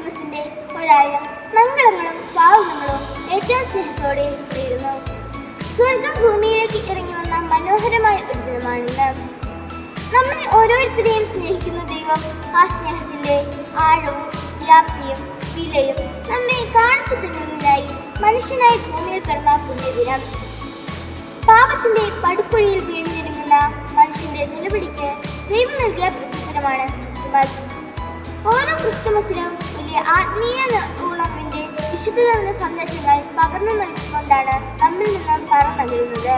നമ്മുടേതായ മംഗളങ്ങളും പാവങ്ങളും ഏറ്റവും സ്നേഹത്തോടെ നേരുന്നു. സ്വർഗം ഭൂമിയിലേക്ക് ഇറങ്ങി വന്ന മനോഹരമായ ഒരു ദിനമാണിന്ന്. നമ്മെ ഓരോരുത്തരെയും സ്നേഹിക്കുന്ന ദൈവം ആ സ്നേഹത്തിന്റെ ആഴവും വ്യാപ്തിയും വിലയും നമ്മെ കാണിച്ചു തരുന്നതിനായി മനുഷ്യനായി ഭൂമിയിൽ പിറന്ന പുണ്യദിനം പാപത്തിന്റെ പടുക്കുഴിയിൽ വീണിരുന്ന മനുഷ്യന്റെ നിലവിളിക്ക് ദൈവം നൽകിയ പ്രത്യുത്തരമാണ് ക്രിസ്തുമസ്. ഓരോ ക്രിസ്തുമസിനും വലിയ ആത്മീയ ഊണത്തിന്റെ വിശുദ്ധ സന്ദേശങ്ങൾ പകർന്നു നൽകിക്കൊണ്ടാണ് നമ്മിൽ നിന്നും പറഞ്ഞുന്നത്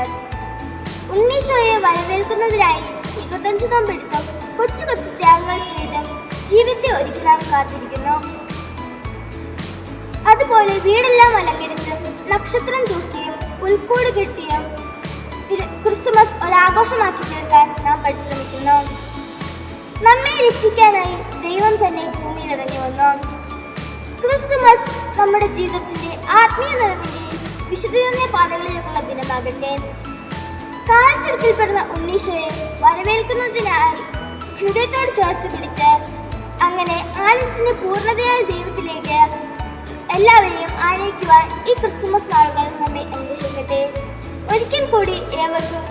ഉണ്ണീശോയെ വരവേൽക്കുന്നതിനായി ഇരുപത്തഞ്ചു നോമ്പെടുത്തും കൊച്ചു കൊച്ചു ത്യാഗങ്ങൾ ചെയ്തും ജീവിതത്തെ ഒരുക്കി കാത്തിരിക്കുന്നു. അതുപോലെ വീടെല്ലാം അലങ്കരിച്ചും നക്ഷത്രം തൂക്കിയും ഉൾക്കൂട് കെട്ടിയും ക്രിസ്തുമസ് ഒരാഘോഷമാക്കി തീർക്കാൻ നാം പരിശ്രമിക്കുന്നു. രക്ഷിക്കാനായി ദൈവം തന്നെ ഭൂമിയിൽ ഇറങ്ങി വന്നു. ക്രിസ്തുമസ് നമ്മുടെ ജീവിതത്തിന്റെ ആത്മീയ നിറവിന്റെയും വിശുദ്ധീകരണ പാതകളിലേക്കുള്ള ദിനമാകട്ടെ കാലത്തെടുക്കൽപ്പെടുന്ന ഉണ്ണീശോയെ വരവേൽക്കുന്നതിനായി ഹൃദയത്തോട് ചേർത്ത് പിടിച്ച് അങ്ങനെ ആനന്ദത്തിന്റെ പൂർണതയായ ദൈവത്തിലേക്ക് എല്ലാവരെയും ആനയിക്കുവാൻ ഈ ക്രിസ്തുമസ് നാളുകൾ നമ്മെ അനുഗ്രഹിക്കട്ടെ. ഒരിക്കൽ കൂടി ഏവർക്കും